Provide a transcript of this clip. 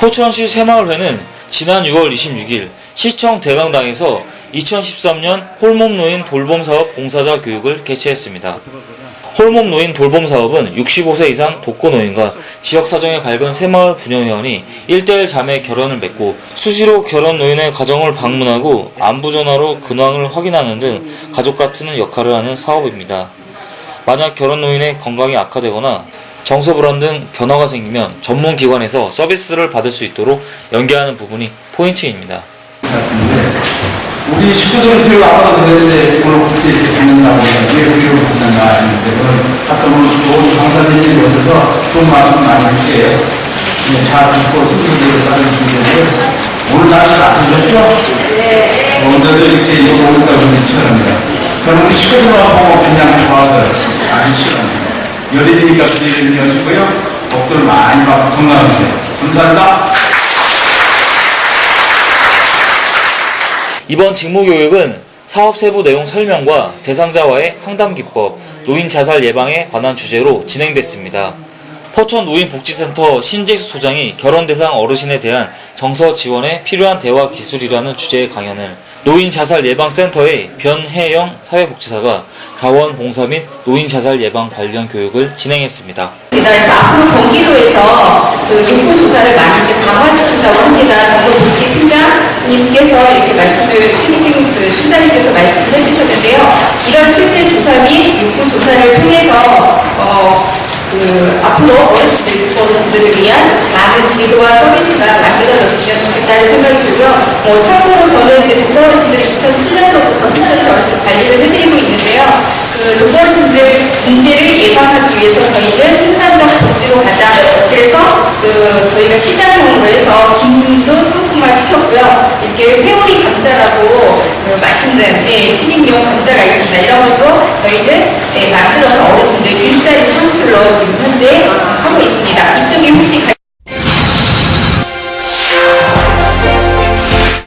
포천시 새마을회는 지난 6월 26일 시청 대강당에서 2013년 홀몸노인 돌봄사업 봉사자 교육을 개최했습니다. 홀몸노인 돌봄사업은 65세 이상 독거노인과 지역사정에 밝은 새마을 분여회원이 1대1 자매 결혼을 맺고 수시로 결혼 노인의 가정을 방문하고 안부전화로 근황을 확인하는 등 가족 같은 역할을 하는 사업입니다. 만약 결혼 노인의 건강이 악화되거나 정서 불안 등 변화가 생기면 전문 기관에서 서비스를 받을 수 있도록 연계하는 부분이 포인트입니다. 우리 식구들은 필요 아무도 되는데 오늘 그때 듣는다고 이게 우주로 듣는다 했는데 오늘 좋은 강사님이 오셔서 좋은 말씀 많이 해주세요. 네, 잘 듣고 수준대로 따르시는데 오늘 날씨가 안 좋죠? 네. 오늘도 이렇게 이거 오니까 우리 시원합니다. 저는 우리 식구들만 보고 그냥 좋아서요. 아주 시원합니다. 열일이니까 기대되는 것이고요. 복들 많이 받고 건강하세요. 감사합니다. 이번 직무교육은 사업 세부 내용 설명과 대상자와의 상담 기법, 노인 자살 예방에 관한 주제로 진행됐습니다. 포천 노인복지센터 신재수 소장이 결혼 대상 어르신에 대한 정서 지원에 필요한 대화 기술이라는 주제의 강연을 노인 자살 예방센터의 변혜영 사회복지사가 자원봉사 및 노인 자살 예방 관련 교육을 진행했습니다. 그래서 앞으로 경기도에서 그 인구 조사를 많이 이제 강화시킨다고 합니다. 정도복지 팀장님께서 이렇게 말씀을 최기진 그 팀장님께서 말씀을 해주셨는데요. 이런 실태 조사 및 인구 조사를 통해서 어, 그 앞으로 어르신들, 어르신들을 위한 많은 제도와 서비스가 만들어졌으면 좋겠다는 생각이 들고요. 뭐 참고로 저는 이제 국가 어르신들이 2007년도부터 포천시 어르신 관리를 해드리고 있는데요. 그 독거 어르신들 문제를 예방하기 위해서 저희는 생산적 복지로 가자. 그래서 그 저희가 시장용으로 해서 김도 상품화 시켰고요. 이렇게 회오리 감자라고 그 맛있는 예, 튀김용 감자가 있습니다. 이런 것도 저희는 네, 만들어서 어르신들 일자리 창출로 지금 현재 하고 있습니다. 이쪽에 혹시